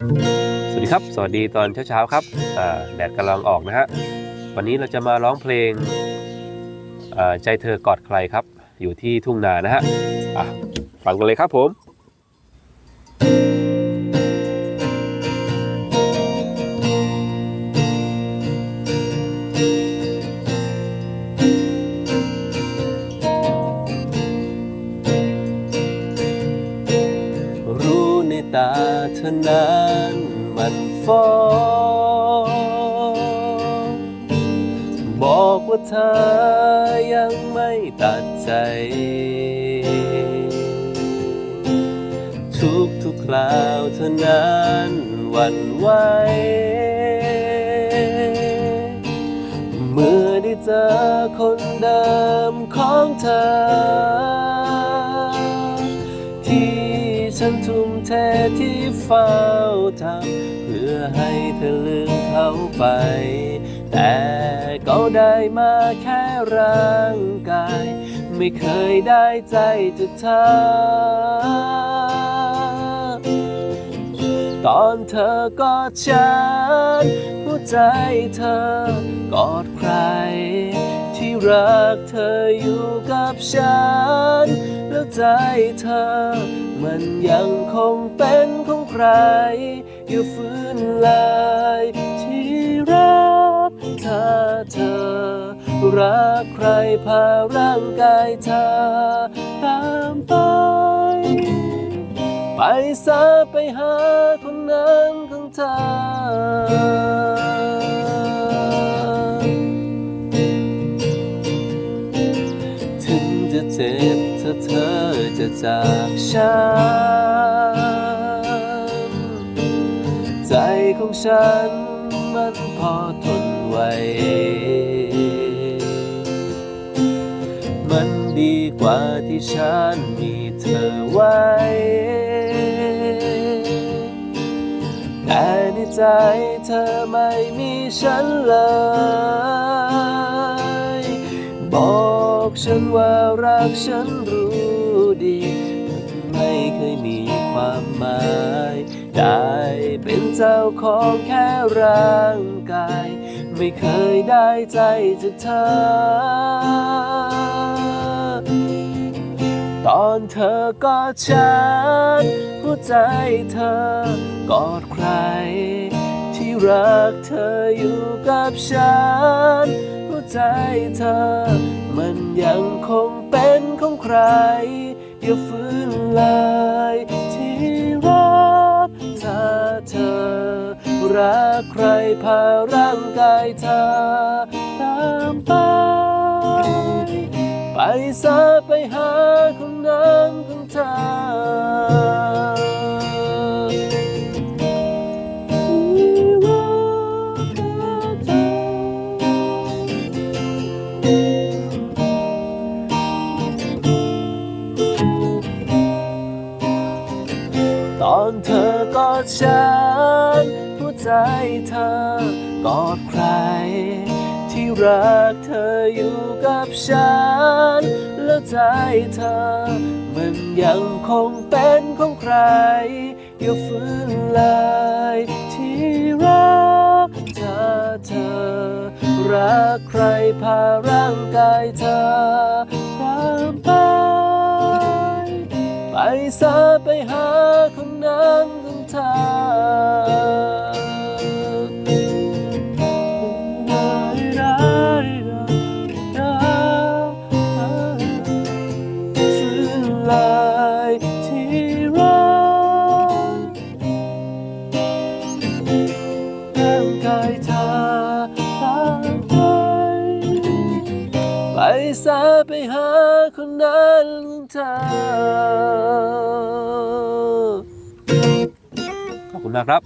สวัสดีครับ สวัสดีตอนเช้าๆครับแดดกำลังออกนะฮะ วันนี้เราจะมาร้องเพลงใจเธอกอดใครครับ อยู่ที่ทุ่งนานะฮะฟังกันเลยครับผมรู้ในตาเธอนั้นมัน ฟ้องบอกว่าเธอยังไม่ตัดใจ ทุกทุกคราวเธอนั้นหวันไหวเมื่อได้เจอคนเดิมของเธอ นทุ่มเทที่เฝ้าทำเพื่อให้เธอลืมเขาไป แต่ก็ได้มาแค่ร่างกาย ไม่เคยได้ใจจากเธอตอนเธอกอดฉันหัวใจเธอกอดใคร ที่รักเธออยู่กับฉัน ใจเธอ มันยังคงเป็นของใคร อย่าฝืนเลยที่รักเธอเธอ รักใครพาร่างกายเธอ ตามไป ไปซะไปหาคนนั้นของเธอ จะจากฉัน ใจของฉันมันพอทนไหว มันดีกว่าที่ฉันมีเธอไว้ แต่ในใจเธอไม่มีฉันเลยบอกฉันว่ารักฉันรู้ ดีไม่เคยมีความหมายได้เป็นเจ้าของแค่ร่างกาย ไม่เคยได้ใจจากเธอ ตอนเธอกอดฉันหัวใจเธอกอดใคร ที่รักเธออยู่กับฉันหัวใจเธอ มันยังคงเป็นของใคร อย่าฝืนเลยที่รักเธอเธอ รักใครพาร่างกายเธอตามไป ไปซะ ดฉันหัวใจเธอกอดใคร ที่รักเธออยู่กับฉัน แล้วใจเธอ มันยังคงเป็นของใคร อย่าฝืนเลยที่รักเธอเธอ รักใครพาร่างกายเธอตามไป ไปซะไปหา เธอตามไปไปซะไปหาคนนั้นของเธอขอบคุณมากครับ